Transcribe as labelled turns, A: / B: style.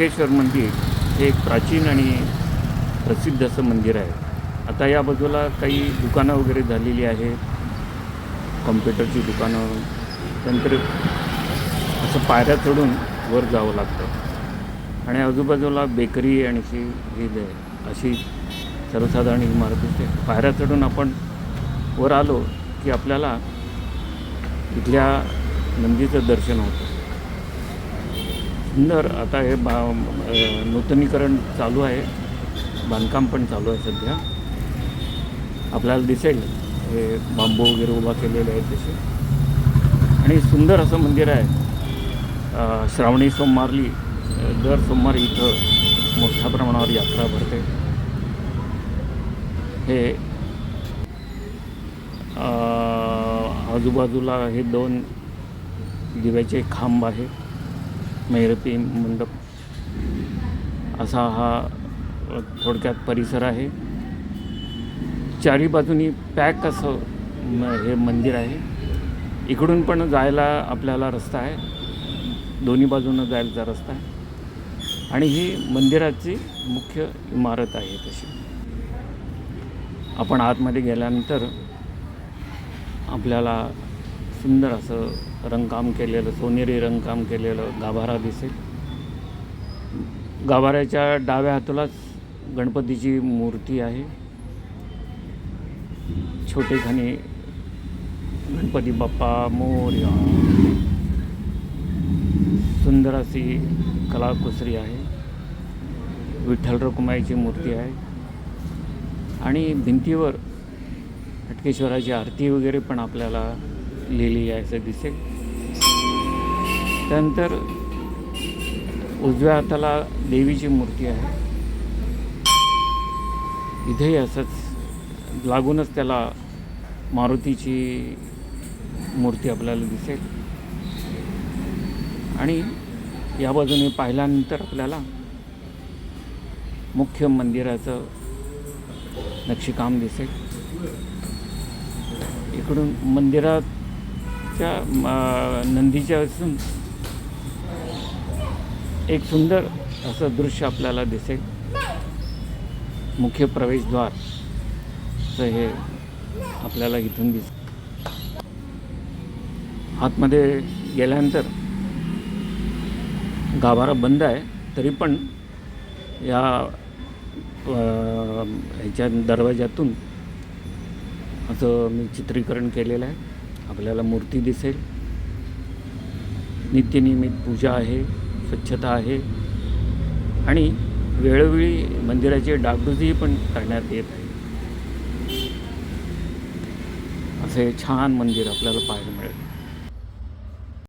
A: हटकेश्वर मंदिर हे एक प्राचीन आणि प्रसिद्ध असं मंदिर आहे. आता या बाजूला काही दुकानं वगैरे झालेली आहेत. कॉम्प्युटरची दुकानं नंतर असं पायऱ्या चढून वर जावं लागतं. आणि आजूबाजूला बेकरी आणि अशी हे अशी सर्वसाधारण इमारत दिसते. पायऱ्या चढून आपण वर आलो की आपल्याला इथल्या नंदीचं दर्शन होतं. सुंदर. आता हे बा नूतनीकरण चालू आहे. बांधकाम पण चालू आहे सध्या. आपल्याला दिसेल. हे बांबू वगैरे उभा केलेले आहेत तसे. आणि सुंदर असं मंदिर आहे. श्रावणी सोमवारली दर सोमवारी इथं मोठ्या प्रमाणावर यात्रा भरते. हे आजूबाजूला हे दोन दिव्याचे खांब आहे. मेहरपी मंडप असा हा थोडक्यात परिसर आहे. चारी बाजूनी पॅक असं हे मंदिर आहे. इकडून पण जायला आपल्याला रस्ता आहे. दोन्ही बाजूनं जायचा रस्ता आहे. आणि ही मंदिराची मुख्य इमारत आहे तशी. आपण आतमध्ये गेल्यानंतर आपल्याला सुंदर असं रंगकाम केलेलं सोनेरी रंगकाम केलेलं गाभारा दिसेल. गाभाऱ्याच्या डाव्या हातालाच गणपतीची मूर्ती आहे. छोटेखानी गणपती बाप्पा मोर्या. सुंदर अशी कलाकुसरी आहे. विठ्ठल रखुमाईची मूर्ती आहे. आणि भिंतीवर हटकेश्वराची आरती वगैरे पण आपल्याला लिहिली आहे असं दिसेल. त्यानंतर उजव्या हाताला देवीची मूर्ती आहे. इथेही असंच लागूनच त्याला मारुतीची मूर्ती आपल्याला दिसेल. आणि या बाजूने पाहिल्यानंतर आपल्याला मुख्य मंदिराचं नक्षीकाम दिसेल. इकडून मंदिरात त्या नंदीच्या असून एक सुंदर असं दृश्य आपल्याला दिसेल. मुख्य प्रवेशद्वार. हे आपल्याला इथून दिस आतमध्ये गेल्यानंतर गाभारा बंद आहे तरी पण या ह्याच्या दरवाज्यातून असं मी चित्रीकरण केलेलं आहे. आपल्याला मूर्ती दिसेल. नित्यनियमित पूजा आहे स्वच्छता आहे. आणि वेळोवेळी मंदिराची डागडुजी पण करण्यात येत आहे. असे छान मंदिर आपल्याला पाहायला मिळेल.